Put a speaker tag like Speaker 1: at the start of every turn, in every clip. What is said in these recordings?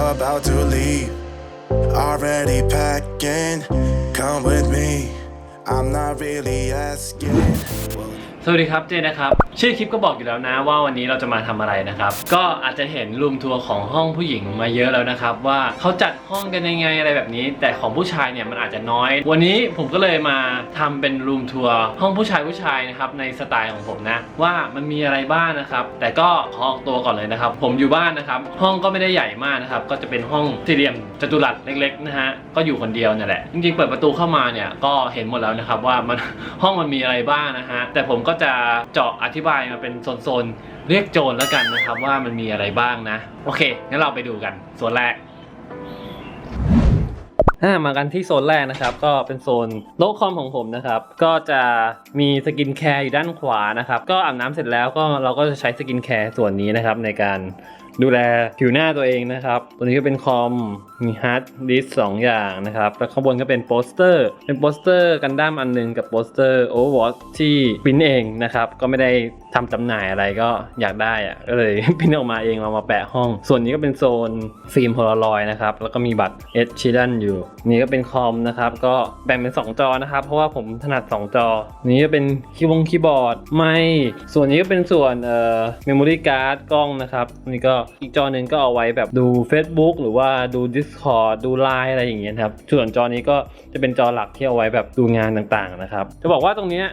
Speaker 1: about to leave. Already packing, come with me. I'm not really asking.
Speaker 2: สวัสดีครับเจนะครับ ชื่อคลิปก็บอกอยู่แล้วนะว่าวันนี้เราจะมาทำอะไรนะครับ ก็อาจจะเห็นรูมทัวร์ของห้องผู้หญิงมาเยอะแล้วนะครับ ว่าเขาจัดห้องกันยังไงอะไรแบบนี้ แต่ของผู้ชายเนี่ยมันอาจจะน้อย วันนี้ผมก็เลยมาทำเป็นรูมทัวร์ห้องผู้ชายผู้ชายนะครับในสไตล์ของผมนะ ว่ามันมีอะไรบ้างนะครับ แต่ก็ขอออกตัวก่อนเลยนะครับ ผมอยู่บ้านนะครับ ห้องก็ไม่ได้ใหญ่มากนะครับก็จะเป็นห้องสี่เหลี่ยมจัตุรัสเล็กๆนะฮะก็อยู่คนเดียวนั่นแหละจริงๆเปิดประตูเข้ามาเนี่ยก็เห็นหมดแล้วนะครับว่ามันห้องมันมีอะไรบ้างนะฮะแต่ผมก็็จะเจาะอธิบายมาเป็นโซนๆ เรียกโจรแล้วกันนะครับว่ามันมีอะไรบ้างนะ โอเคงั้นเราไปดูกัน ส่วนแรกอ่ามากันที่โซนแรกนะครับ ก็เป็นโซนโต๊ะคอมของผมนะครับ ก็จะมีสกินแคร์อยู่ด้านขวานะครับ ก็อาบน้ำเสร็จแล้วก็เราก็จะใช้สกินแคร์ส่วนนี้นะครับในการ ดูแลผิวหน้าตัวเองนะครับ ตัวนี้ก็เป็นคอม มีฮาร์ดดิสสองอย่างนะครับ แล้วข้างบนก็เป็นโปสเตอร์ เป็นโปสเตอร์กันดั้มอันหนึงกับโปสเตอร์โอเวอร์วอที่ปิ้นเองนะครับ ก็ไม่ได้ทำจำหน่ายอะไรก็อยากได้อะก็เลยปริ้นออกมาเองเอามาแปะห้อง ส่วนนี้ก็เป็นโซนฟิล์มโพลารอยนะครับ แล้วก็มีบัตรเอชชิดันอยู่ นี่ก็เป็นคอมนะครับ ก็แบ่งเป็น 2 จอนะครับ เพราะว่าผมถนัด 2 จอ นี้ก็เป็นคีย์บงคีย์บอร์ด ไม่ ส่วนนี้ก็เป็นส่วนเอ่อเมมโมรี่การ์ดกล้องนะครับ นี่ก็อีกจอหนึ่งก็เอาไว้แบบดู Facebook หรือว่าดู Discord ดู Line อะไรอย่างเงี้ยครับ ส่วนจอนี้ก็จะเป็นจอหลักที่เอาไว้แบบดูงานต่างๆนะครับ จะบอกว่าตรงเนี้ย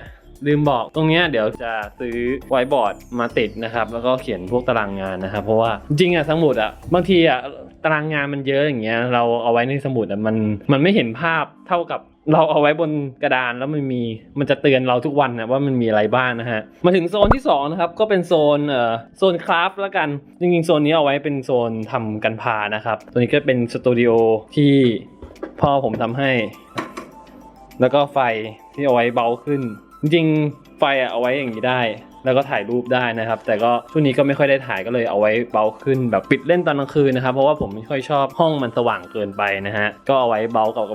Speaker 2: ลืมบอกตรงเนี้ยเดี๋ยวจะซื้อไวท์บอร์ดมาติดนะครับ แล้วก็เขียนพวกตารางงานนะครับ เพราะว่าจริงๆอะสมุดอะบางทีอะตารางงานมันเยอะอย่างเงี้ยเราเอาไว้ในสมุดอะมันมันไม่เห็นภาพเท่ากับเราเอาไว้บนกระดานแล้วมันมีมันจะเตือนเราทุกวันนะว่ามันมีอะไรบ้างนะฮะมาถึงโซนที่สองนะครับก็เป็นโซนเอ่อโซนคราฟแล้วกันจริงๆโซนนี้เอาไว้เป็นโซนทำกันพานะครับตัวนี้ก็เป็นสตูดิโอที่พ่อผมทำให้ แล้วก็ไฟที่เอาไว้เบาขึ้น จริงไฟอะเอาไว้อย่างนี้ได้ แล้วก็ถ่ายรูปได้นะครับ แต่ก็ช่วงนี้ก็ไม่ค่อยได้ถ่ายก็เลยเอาไว้เบาขึ้นแบบปิดเล่นตอนกลางคืนนะครับ เพราะว่าผมไม่ค่อยชอบห้องมันสว่างเกินไปนะฮะ ก็เอาไว้เบากับ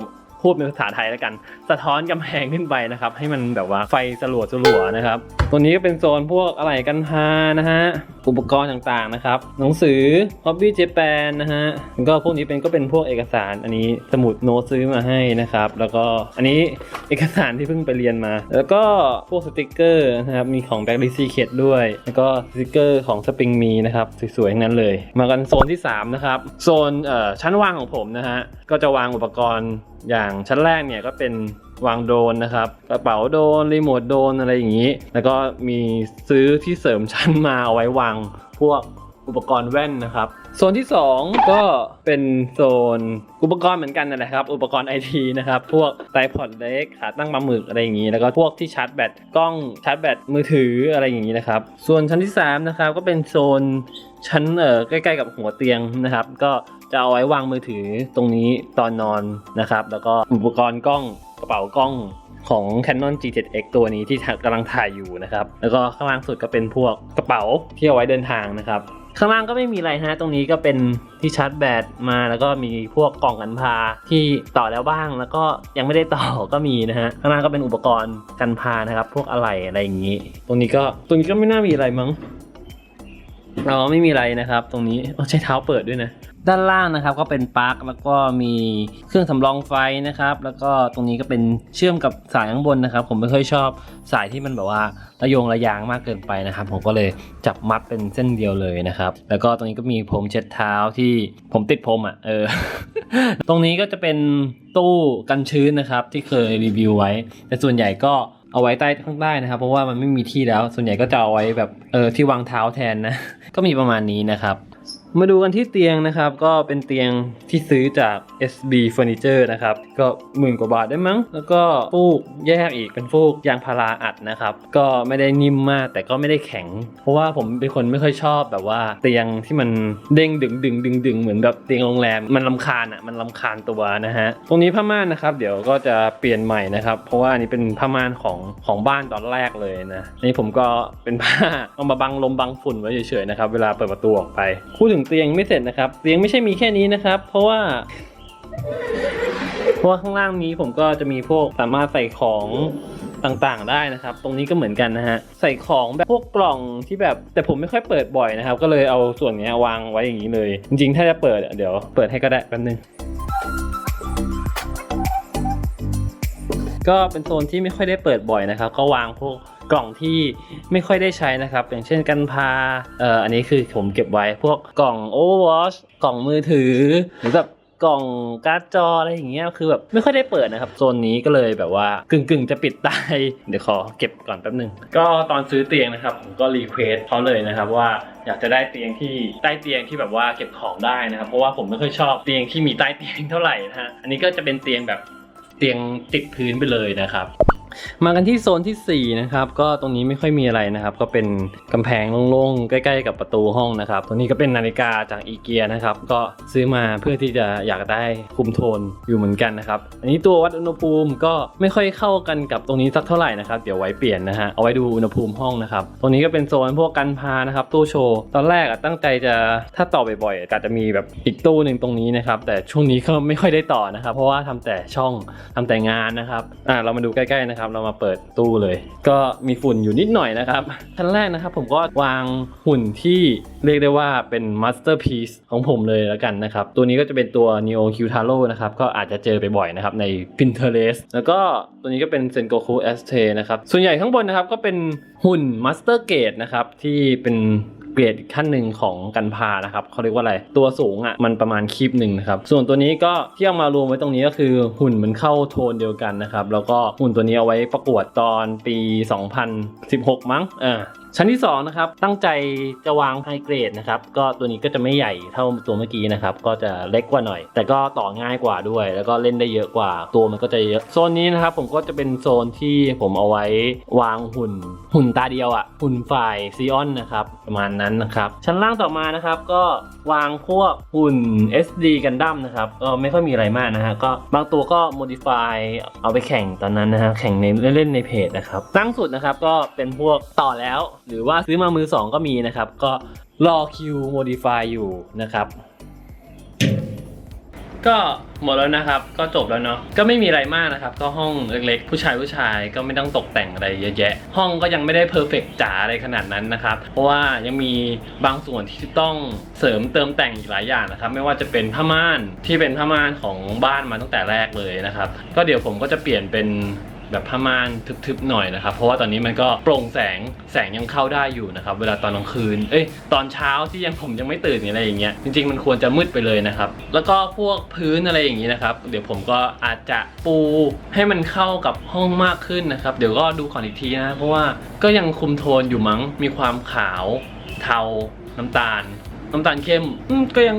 Speaker 2: พูดเป็นภาษาไทยแล้วกัน สะท้อนกำแพงขึ้นไปนะครับ ให้มันแบบว่าไฟสลัวสลัวนะครับ ตัวนี้ก็เป็นโซนพวกอะไรกันพานะฮะ อุปกรณ์ต่างๆนะครับ หนังสือ Hobby Japan นะฮะแล้วก็พวกนี้เป็นก็เป็นพวกเอกสาร อันนี้สมุดโน้ตซื้อมาให้นะครับ แล้วก็อันนี้เอกสารที่เพิ่งไปเรียนมา แล้วก็พวกสติกเกอร์นะครับ มีของ Black l i s t Secret ด้วย แล้วก็สติกเกอร์ของ Spring มีนะครับ สวยๆทั้งนั้นเลย มากันโซนที่ 3 นะครับ โซนชั้นวางของผมนะฮะ ก็จะวางอุปกรณ์อย่างชั้นแรกเนี่ยก็เป็นวางโดรนนะครับ กระเป๋าโดรนรีโมทโดรนอะไรอย่างนี้ แล้วก็มีซื้อที่เสริมชั้นมาเอาไว้วางพวกอุปกรณ์แว่นนะครับ โซนที่ 2 ก็เป็นโซนอุปกรณ์เหมือนกันนั่นแหละครับ อุปกรณ์ไอทีนะครับ พวกไตพอดเล็กขาตั้งปลาหมึกอะไรอย่างนี้ แล้วก็พวกที่ชาร์จแบตกล้องชาร์จแบตมือถืออะไรอย่างนี้นะครับ ส่วนชั้นที่3นะครับก็เป็นโซนชั้นเอ่อใกล้ ๆ กับหัวเตียงนะครับ ก็ จะเอาไว้วางมือถือตรงนี้ตอนนอนนะครับ แล้วก็อุปกรณ์กล้องกระเป๋ากล้องของ Canon G7X ตัวนี้ที่กำลังถ่ายอยู่นะครับ แล้วก็ข้างล่างสุดก็เป็นพวกกระเป๋าที่เอาไว้เดินทางนะครับ ข้างล่างก็ไม่มีอะไรฮะ ตรงนี้ก็เป็นที่ชาร์จแบตมาแล้วก็มีพวกกล่องกันพาที่ต่อแล้วบ้างแล้วก็ยังไม่ได้ต่อก็มีนะฮะ ข้างล่างก็เป็นอุปกรณ์กันพานะครับ พวกอะไหล่อะไรอย่างนี้ ตรงนี้ก็ตรงนี้ก็ไม่น่ามีอะไรมั้ง เราไม่มีอะไรนะครับ ตรงนี้โอ้ใช้เท้าเปิดด้วยนะ ด้านล่างนะครับก็เป็นปลั๊กแล้วก็มีเครื่องสำรองไฟนะครับ แล้วก็ตรงนี้ก็เป็นเชื่อมกับสายข้างบนนะครับ ผมไม่ค่อยชอบสายที่มันแบบว่าระโยงระยางมากเกินไปนะครับ ผมก็เลยจับมัดเป็นเส้นเดียวเลยนะครับ แล้วก็ตรงนี้ก็มีพรมเช็ดเท้าที่ผมติดพรมอะเออ ตรงนี้ก็จะเป็นตู้กันชื้นนะครับ ที่เคยรีวิวไว้ แต่ส่วนใหญ่ก็ เอาไว้ใต้ข้างใต้นะครับ เพราะว่ามันไม่มีที่แล้ว ส่วนใหญ่ก็จะเอาไว้แบบเออที่วางเท้าแทนนะ ก็มีประมาณนี้นะครับ มาดูกันที่เตียงนะครับ ก็เป็นเตียงที่ซื้อจาก SB Furniture นะครับ ก็หมื่นกว่าบาทได้มั้ง แล้วก็ฟูกแยกอีกเป็นฟูกยางพาราอัดนะครับ ก็ไม่ได้นิ่มมากแต่ก็ไม่ได้แข็ง เพราะว่าผมเป็นคนไม่ค่อยชอบแบบว่า เตียงที่มันเด้งดึงดึงดึงดึงเหมือนแบบเตียงโรงแรมมันลำคาญอะมันลำคาญตัวนะฮะตรงนี้ผ้าม่านนะครับ เดี๋ยวก็จะเปลี่ยนใหม่นะครับ เพราะว่าอันนี้เป็นผ้าม่านของของบ้านตอนแรกเลยนะอันนี้ผมก็เป็นผ้าเอามาบังลมบังฝุ่นไว้เฉยๆนะครับเวลาเปิดประตูออกไปพูดถึงเตียงไม่เสร็จนะครับ เตียงไม่ใช่มีแค่นี้นะครับ เพราะว่า เพราะว่าข้างล่างนี้ผมก็จะมีพวกสามารถใส่ของต่างๆได้นะครับ ตรงนี้ก็เหมือนกันนะฮะ ใส่ของแบบพวกกล่องที่แบบ แต่ผมไม่ค่อยเปิดบ่อยนะครับ ก็เลยเอาส่วนนี้วางไว้อย่างนี้เลย จริงๆ ถ้าจะเปิดเดี๋ยวเปิดให้ก็ได้แป๊บนึง ก็เป็นโซนที่ไม่ค่อยได้เปิดบ่อยนะครับ ก็วางพวกกล่องที่ไม่ค่อยได้ใช้นะครับ อย่างเช่นกันพาเอ่ออันนี้คือผมเก็บไว้พวกกล่อง Overwatch กล่องมือถือหรือแบบกล่องการ์ดจออะไรอย่างเงี้ยคือแบบไม่ค่อยได้เปิดนะครับโซนนี้ก็เลยแบบว่ากึ่งกึ่งๆจะปิดตายเดี๋ยวขอเก็บก่อนแป๊บนึง ก็ตอนซื้อเตียงนะครับ ผมก็รีเควสเขาเลยนะครับว่าอยากจะได้เตียงที่ใต้เตียงที่แบบว่าเก็บของได้นะครับ เพราะว่าผมไม่ค่อยชอบเตียงที่มีใต้เตียงเท่าไหร่นะฮะอันนี้ก็จะเป็นเตียงแบบ เตียงติดพื้นไปเลยนะครับ มากันที่โซนทีสี่ 4 นะครับ ก็ตรงนี้ไม่ค่อยมีอะไรนะครับ ก็เป็นกำแพงโล่งๆ ใกล้ๆ กับประตูห้องนะครับ ตรงนี้ก็เป็นนาฬิกาจากอีเกียนะครับ ก็ซื้อมาเพื่อที่จะอยากได้คุมโทนอยู่เหมือนกันนะครับ อันนี้ตัววัดอุณหภูมิก็ไม่ค่อยเข้ากันกับตรงนี้สักเท่าไหร่นะครับ เดี๋ยวไว้เปลี่ยนนะฮะ เอาไว้ดูอุณหภูมิห้องนะครับ ตรงนี้ก็เป็นโซนพวกกันพานะครับ ตู้โชว์ ตอนแรกอะตั้งใจจะถ้าต่อบ่อยๆก็จะมีแบบอีกตู้หนึ่งตรงนี้นะครับ แต่ช่วงนี้ก็ไม่ค่อยได้ต่อนะครับ เพราะว่าทำแต่ช่องทำแต่งานนะครับ อ่าเรามาดูใกล้ๆนะครับเรามาเปิดตู้เลย ก็มีฝุ่นอยู่นิดหน่อยนะครับ ชั้นแรกนะครับผมก็วางหุ่นที่เรียกได้ว่าเป็นมาสเตอร์พีซของผมเลยแล้วกันนะครับ ตัวนี้ก็จะเป็นตัว Neo Q Taro นะครับ ก็อาจจะเจอไปบ่อยนะครับใน Pinterest แล้วก็ตัวนี้ก็เป็น Sengoku S t นะครับ ส่วนใหญ่ข้างบนนะครับก็เป็นหุ่น Master Gate นะครับที่เป็น เกรดอีกขั้นหนึ่งของกันพานะครับเขาเรียกว่าอะไรตัวสูงอะมันประมาณคีบหนึ่งนะครับส่วนตัวนี้ก็ที่เอามารวมไว้ตรงนี้ก็คือหุ่นมันเข้าโทนเดียวกันนะครับแล้วก็หุ่นตัวนี้เอาไว้ประกวดตอนปี 2016 มั้งอ่า ชั้นที่2นะครับตั้งใจจะวางไฮเกรดนะครับก็ตัวนี้ก็จะไม่ใหญ่เท่าตัวเมื่อกี้นะครับก็จะเล็กกว่าหน่อย แต่ก็ต่อง่ายกว่าด้วย แล้วก็เล่นได้เยอะกว่าตัวมันก็จะเยอะโซนนี้นะครับผมก็จะเป็นโซนที่ผมเอาไว้วางหุ่น หุ่นตาเดียวอะ่ะหุ่นฝ่ายซีออนนะครับประมาณนั้นนะครับชั้นล่างต่อมานะครับก็วางพวกหุ่น SD กันดั้มนะครับก็ไม่ค่อยมีอะไรมากนะฮะก็บางตัวก็ modify เอาไปแข่งตอนนั้นนะฮะแข่งในเล่นในเพจนะครับล่างสุดนะครับก็เป็นพวกต่อแล้วหรือว่าซื้อมามือสองก็มีนะครับ ก็รอคิว modify อยู่นะครับ ก็หมดแล้วนะครับ ก็จบแล้วเนาะก็ไม่มีอะไรมากนะครับ ก็ห้องเล็กๆ ผู้ชายผู้ชายก็ไม่ต้องตกแต่งอะไรเยอะแยะ ห้องก็ยังไม่ได้เพอร์เฟกจ๋าอะไรขนาดนั้นนะครับ เพราะว่ายังมีบางส่วนที่ต้องเสริมเติมแต่งอีกหลายอย่างนะครับ ไม่ว่าจะเป็นผ้าม่านที่เป็นผ้าม่านของบ้านมาตั้งแต่แรกเลยนะครับ ก็เดี๋ยวผมก็จะเปลี่ยนเป็น แบบผ้าม่านทึบๆหน่อยนะครับ เพราะว่าตอนนี้มันก็โปร่งแสงแสงยังเข้าได้อยู่นะครับ เวลาตอนกลางคืน เอ้ยตอนเช้าที่ยังผมยังไม่ตื่นอะไรอย่างเงี้ยจริงๆมันควรจะมืดไปเลยนะครับ แล้วก็พวกพื้นอะไรอย่างนี้นะครับ เดี๋ยวผมก็อาจจะปูให้มันเข้ากับห้องมากขึ้นนะครับ เดี๋ยวก็ดูก่อนอีกทีนะเพราะว่าก็ยังคุมโทนอยู่มั้งมีความขาว เทา น้ำตาล น้ำตาลเข้มก็ยัง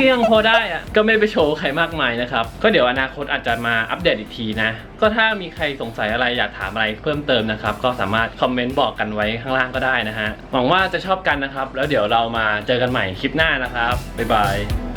Speaker 2: ก็ยังพอได้อะก็ไม่ไปโชว์ใครมากมายนะครับ ก็เดี๋ยวอนาคตอาจจะมาอัปเดตอีกทีนะ ก็ถ้ามีใครสงสัยอะไรอยากถามอะไรเพิ่มเติมนะครับ ก็สามารถคอมเมนต์บอกกันไว้ข้างล่างก็ได้นะฮะหวังว่าจะชอบกันนะครับ แล้วเดี๋ยวเรามาเจอกันใหม่คลิปหน้านะครับบ๊ายบาย